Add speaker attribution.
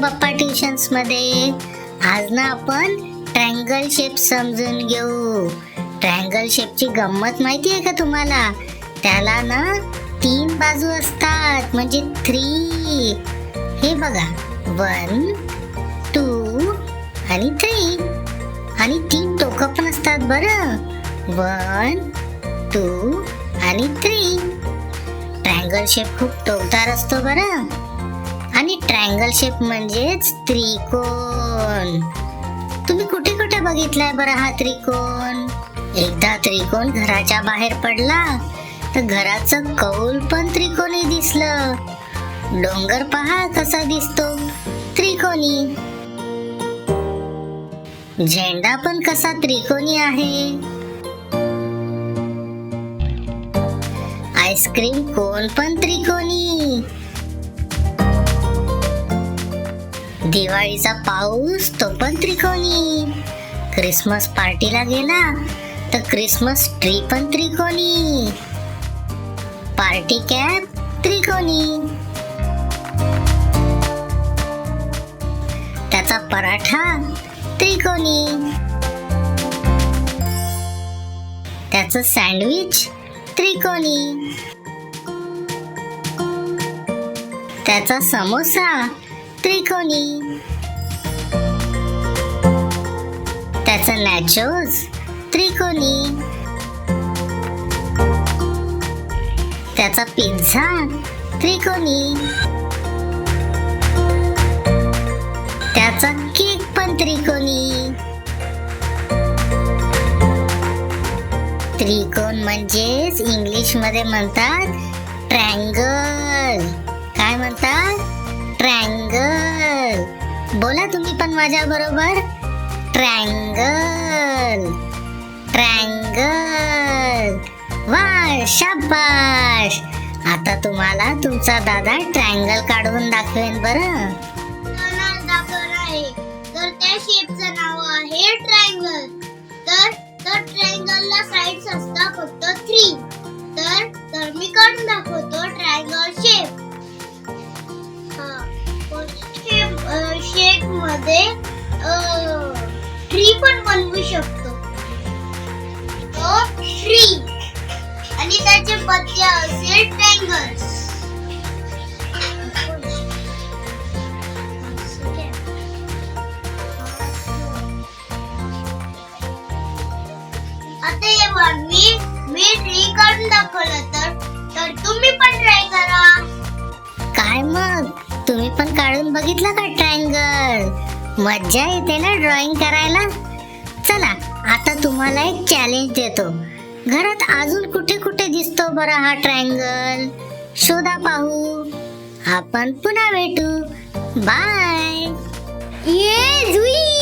Speaker 1: बाप्पा ट्युशन्समध्ये आज ना आपण ट्रँगल शेप समजून घेऊ. ट्रँगल शेपची गंमत माहिती आहे का तुम्हाला? त्याला ना तीन बाजू असतात म्हणजे थ्री हे बघा. वन टू आणि थ्री आणि तीन टोकं पण असतात बरं. वन टू आणि थ्री ट्रँगल शेप खूप टोकदार असतो बरं. आणि ट्रँगल शेप म्हणजेच त्रिकोण. तुम्ही कुठे कुठे बघितलाय बरं हा त्रिकोण? एकदा त्रिकोण घराच्या बाहेर पडला तर घराचं कौल पण त्रिकोणी दिसलं. डोंगर पहा कसा दिसतो त्रिकोणी. झेंडा पण कसा त्रिकोणी आहे. आईस्क्रीम कोण पण त्रिकोणी. दिवाळीचा पाऊस तो पण त्रिकोणी. क्रिसमस पार्टीला गेला तर क्रिसमस ट्री पण त्रिकोणी. पार्टी कॅप त्रिकोणी. त्याचा पराठा त्रिकोणी. त्याचं सँडविच त्रिकोणी. त्याचा समोसा त्रिकोणी. त्याचा लॅचोज त्रिकोणी. त्याचा पिझ्झा त्रिकोणी. त्याचा केक पण त्रिकोणी. त्रिकोण म्हणजेच इंग्लिशमध्ये म्हणतात ट्रँगल. काय म्हणतात? ट्रँगल. बोला तुम्ही पण माझ्या बरोबर. ट्रँगल. ट्रँगल. वा शाबाश. आता तुम्हाला तुमचा दादा ट्रँगल काढून दाखवेन बरं.
Speaker 2: मला दाखवणार आहे. तर त्या शेपचं नाव आहे ट्रायंगल तर तर ट्रायंगलला साइड्स असतात फक्त थ्री तर तर मी काढून दाखवतो. मध्ये ट्री पण बनवू शकतो. ट्री आणि त्याचे पत्ते असेल ट्रँगल्स आता हे बघ, मी मी ट्री काढून दाखवलं तर तर तुम्ही पण ट्राय करा.
Speaker 1: काय मग? तुम्ही पण काढून बघितलं का ट्रँगल मज्जा येते ना ड्रॉइंग करायला? चला आता तुम्हाला एक चॅलेंज देतो. घरात अजून कुठे कुठे दिसतो बरं हा ट्रँगल शोधा पाहू. आपण पुन्हा भेटू. बाय
Speaker 2: ये जुई!